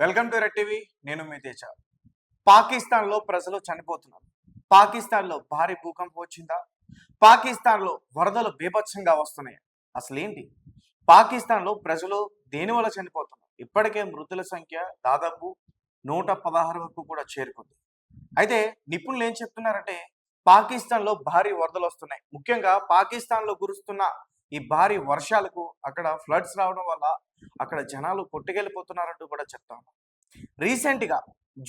Welcome to red TV. నేను మీ తేజ. పాకిస్తాన్లో ప్రజలు చనిపోతున్నారు. పాకిస్తాన్లో భారీ భూకంపం వచ్చిందా? పాకిస్తాన్లో వరదలు బీభత్సంగా వస్తున్నాయి? అసలు ఏంటి పాకిస్తాన్లో ప్రజలు దేనివల్ల చనిపోతున్నారు? ఇప్పటికే మృతుల సంఖ్య దాదాపు నూట పదహారు వరకు కూడా చేరుకుంది. అయితే నిపుణులు ఏం చెప్తున్నారంటే పాకిస్తాన్లో భారీ వరదలు వస్తున్నాయి. ముఖ్యంగా పాకిస్తాన్లో కురుస్తున్న ఈ భారీ వర్షాలకు అక్కడ ఫ్లడ్స్ రావడం వల్ల అక్కడ జనాలు కొట్టుకెళ్ళిపోతున్నారంటూ కూడా చెప్తాను రీసెంట్గా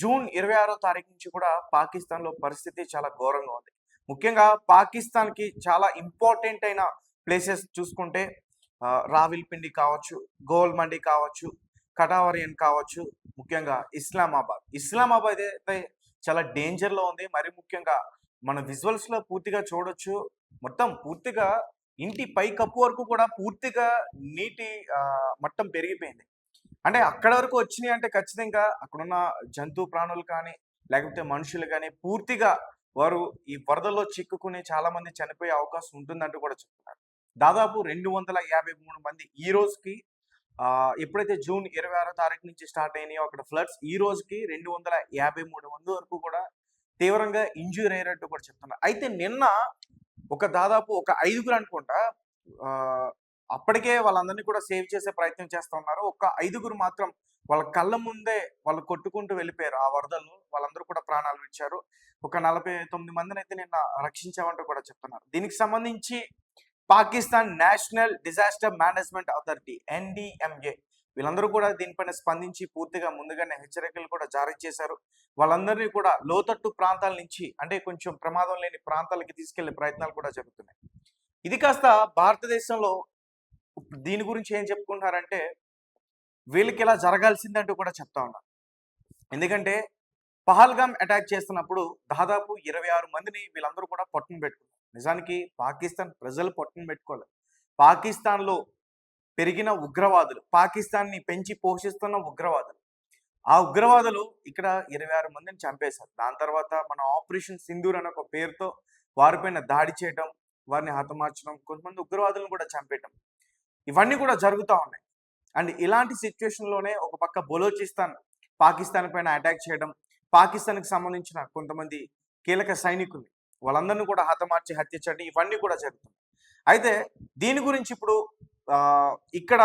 జూన్ ఇరవై ఆరో తారీఖు నుంచి కూడా పాకిస్తాన్లో పరిస్థితి చాలా ఘోరంగా ఉంది. ముఖ్యంగా పాకిస్తాన్కి చాలా ఇంపార్టెంట్ అయిన ప్లేసెస్ చూసుకుంటే రావిల్పిండి కావచ్చు గోల్ మండి కావచ్చు కటావరియన్ కావచ్చు ముఖ్యంగా ఇస్లామాబాద్. ఇస్లామాబాద్ అయితే చాలా డేంజర్లో ఉంది. మరి ముఖ్యంగా మన విజువల్స్లో పూర్తిగా చూడొచ్చు. మొత్తం పూర్తిగా ఇంటి పై కప్పు వరకు కూడా పూర్తిగా నీటి మట్టం పెరిగిపోయింది. అంటే అక్కడ వరకు వచ్చినాయి అంటే ఖచ్చితంగా అక్కడున్న జంతు ప్రాణులు కానీ లేకపోతే మనుషులు కానీ పూర్తిగా వారు ఈ వరదల్లో చిక్కుకుని చాలా మంది చనిపోయే అవకాశం ఉంటుందంటూ కూడా చెప్తున్నారు. దాదాపు రెండు వందల యాభై మూడు మంది ఈ రోజుకి ఎప్పుడైతే జూన్ ఇరవై ఆరో తారీఖు నుంచి స్టార్ట్ అయినాయో అక్కడ ఫ్లడ్స్ ఈ రోజుకి రెండు వందల యాభై మూడు మంది వరకు కూడా తీవ్రంగా ఇంజూర్ అయ్యేటట్టు కూడా చెప్తున్నారు. అయితే నిన్న ఒక దాదాపు ఒక ఐదుగురు అనుకుంటా అప్పటికే వాళ్ళందరినీ కూడా సేవ్ చేసే ప్రయత్నం చేస్తూ ఉన్నారు. ఒక ఐదుగురు మాత్రం వాళ్ళ కళ్ళ ముందే వాళ్ళు కొట్టుకుంటూ వెళ్ళిపోయారు. ఆ వరదలు వాళ్ళందరూ కూడా ప్రాణాలు ఇచ్చారు ఒక నలభై తొమ్మిది మందిని అయితే నిన్న రక్షించామంటూ కూడా చెప్తున్నారు. దీనికి సంబంధించి Pakistan national disaster management authority NDMA వీళ్ళందరూ కూడా దీనిపైన స్పందించి పూర్తిగా ముందుగానే హెచ్చరికలు కూడా జారీ చేశారు. వాళ్ళందరినీ కూడా లోతట్టు ప్రాంతాల నుంచి అంటే కొంచెం ప్రమాదం లేని ప్రాంతాలకి తీసుకెళ్ళే ప్రయత్నాలు కూడా జరుగుతున్నాయి. ఇది కాస్త భారతదేశంలో దీని గురించి ఏం చెప్పుకుంటున్నారంటే వీళ్ళకి ఇలా జరగాల్సిందంటూ కూడా చెప్తా ఉన్నారు ఎందుకంటే పహల్గామ్ అటాక్ చేస్తున్నప్పుడు దాదాపు ఇరవై ఆరు మందిని వీళ్ళందరూ కూడా పట్టును పెట్టుకున్నారు. నిజానికి పాకిస్తాన్ ప్రజలు పట్టును పెట్టుకోలేదు పాకిస్తాన్లో పెరిగిన ఉగ్రవాదులు పాకిస్తాన్ని పెంచి పోషిస్తున్న ఉగ్రవాదులు. ఆ ఉగ్రవాదులు ఇక్కడ ఇరవై ఆరు మందిని చంపేశారు. దాని తర్వాత మన ఆపరేషన్ సింధూర్ అనే ఒక పేరుతో వారిపైన దాడి చేయడం వారిని హతమార్చడం కొంతమంది ఉగ్రవాదులను కూడా చంపేయడం ఇవన్నీ కూడా జరుగుతూ ఉన్నాయి. అండ్ ఇలాంటి సిచ్యువేషన్లోనే ఒక పక్క బలోచిస్తాన్ పాకిస్తాన్ పైన అటాక్ చేయడం పాకిస్తాన్కి సంబంధించిన కొంతమంది కీలక సైనికులు వాళ్ళందరినీ కూడా హతమార్చి హత్య చేయడం ఇవన్నీ కూడా జరుగుతుంది అయితే దీని గురించి ఇప్పుడు ఇక్కడ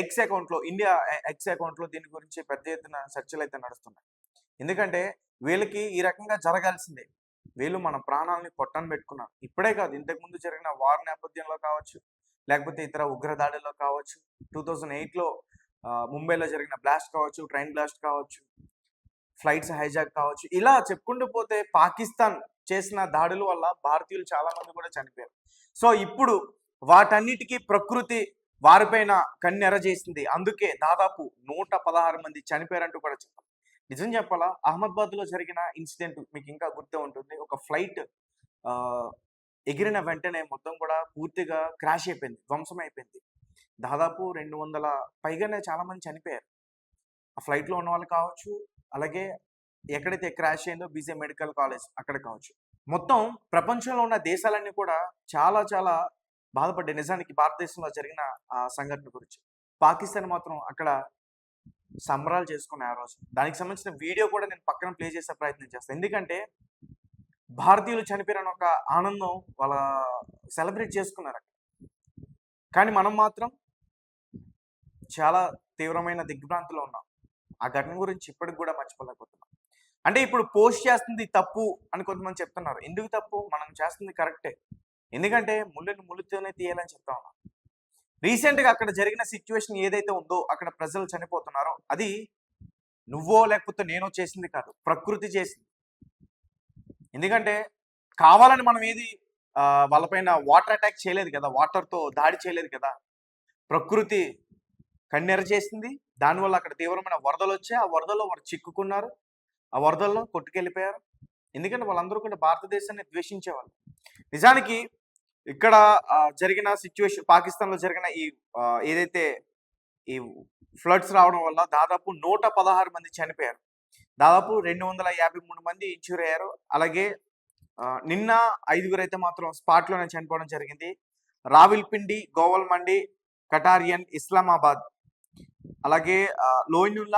ఎక్స్ అకౌంట్లో ఇండియా ఎక్స్ అకౌంట్లో దీని గురించి పెద్ద ఎత్తున చర్చలు అయితే నడుస్తున్నాయి. ఎందుకంటే వీళ్ళకి ఈ రకంగా జరగాల్సిందే. వీళ్ళు మన ప్రాణాలని పొట్టన పెట్టుకున్నారు. ఇప్పుడే కాదు ఇంతకుముందు జరిగిన వార్ నేపథ్యంలో కావచ్చు లేకపోతే ఇతర ఉగ్రదాడుల్లో కావచ్చు టూ థౌజండ్ ఎయిట్లో ముంబైలో జరిగిన బ్లాస్ట్ కావచ్చు ట్రైన్ బ్లాస్ట్ కావచ్చు ఫ్లైట్స్ హైజాక్ కావచ్చు ఇలా చెప్పుకుంటూ పోతే పాకిస్తాన్ చేసిన దాడుల వల్ల భారతీయులు చాలా మంది కూడా చనిపోయారు. సో ఇప్పుడు వాటన్నిటికీ ప్రకృతి వారిపైన కన్నెర చేసింది అందుకే దాదాపు నూట పదహారు మంది చనిపోయారంటూ కూడా చెప్పాలి. నిజం చెప్పాలా? అహ్మదాబాద్లో జరిగిన ఇన్సిడెంట్ మీకు ఇంకా గుర్తే ఉంటుంది. ఒక ఫ్లైట్ ఎగిరిన వెంటనే మొత్తం కూడా పూర్తిగా క్రాష్ అయిపోయింది. ధ్వంసం అయిపోయింది. దాదాపు రెండు వందల పైగానే చాలా మంది చనిపోయారు. ఆ ఫ్లైట్లో ఉన్న వాళ్ళు కావచ్చు అలాగే ఎక్కడైతే క్రాష్ అయిందో బీజే మెడికల్ కాలేజ్ అక్కడ కావచ్చు. మొత్తం ప్రపంచంలో ఉన్న దేశాలన్నీ కూడా చాలా చాలా బాధపడ్డే నిజానికి భారతదేశంలో జరిగిన ఆ సంఘటన గురించి. పాకిస్తాన్ మాత్రం అక్కడ సంబరాలు చేసుకున్న ఆ రోజు. దానికి సంబంధించిన వీడియో కూడా నేను పక్కన ప్లే చేసే ప్రయత్నం చేస్తాను ఎందుకంటే భారతీయులు చనిపోయిన ఒక ఆనందం వాళ్ళ సెలబ్రేట్ చేసుకున్నారు అక్కడ. కానీ మనం మాత్రం చాలా తీవ్రమైన దిగ్భ్రాంతిలో ఉన్నాం. ఆ ఘటన గురించి ఇప్పటికి కూడా మర్చిపోలేకపోతున్నాం. అంటే ఇప్పుడు పోస్ట్ చేస్తుంది తప్పు అని కొంతమంది చెప్తున్నారు. ఎందుకు తప్పు? మనం చేస్తుంది కరెక్టే. ఎందుకంటే ముళ్ళని ముళ్ళుతోనే తీయాలని చెప్తా ఉన్నాం. రీసెంట్గా అక్కడ జరిగిన సిచ్యువేషన్ ఏదైతే ఉందో అక్కడ ప్రజలు చనిపోతున్నారో అది నువ్వో లేకపోతే నేనో చేసింది కాదు ప్రకృతి చేసింది. ఎందుకంటే కావాలని మనం ఏది వాళ్ళపైన వాటర్ అటాక్ చేయలేదు కదా వాటర్తో దాడి చేయలేదు కదా ప్రకృతి కన్నెర చేసింది. దానివల్ల అక్కడ తీవ్రమైన వరదలు వచ్చాయి. ఆ వరదల్లో వారు చిక్కుకున్నారు. ఆ వరదల్లో కొట్టుకెళ్ళిపోయారు. ఎందుకంటే వాళ్ళందరూ కూడా భారతదేశాన్ని ద్వేషించేవాళ్ళు. నిజానికి ఇక్కడ జరిగిన సిచ్యువేషన్ పాకిస్తాన్లో జరిగిన ఈ ఏదైతే ఈ ఫ్లడ్స్ రావడం వల్ల దాదాపు నూట పదహారు మంది చనిపోయారు. దాదాపు రెండు వందల యాభై మూడు మంది ఇంజ్యూర్ అయ్యారు. అలాగే ఆ, నిన్న ఐదుగురు అయితే మాత్రం స్పాట్లోనే చనిపోవడం జరిగింది. రావిల్పిండి గోవల్మండి కటారియన్ ఇస్లామాబాద్. అలాగే లోయినుల్లా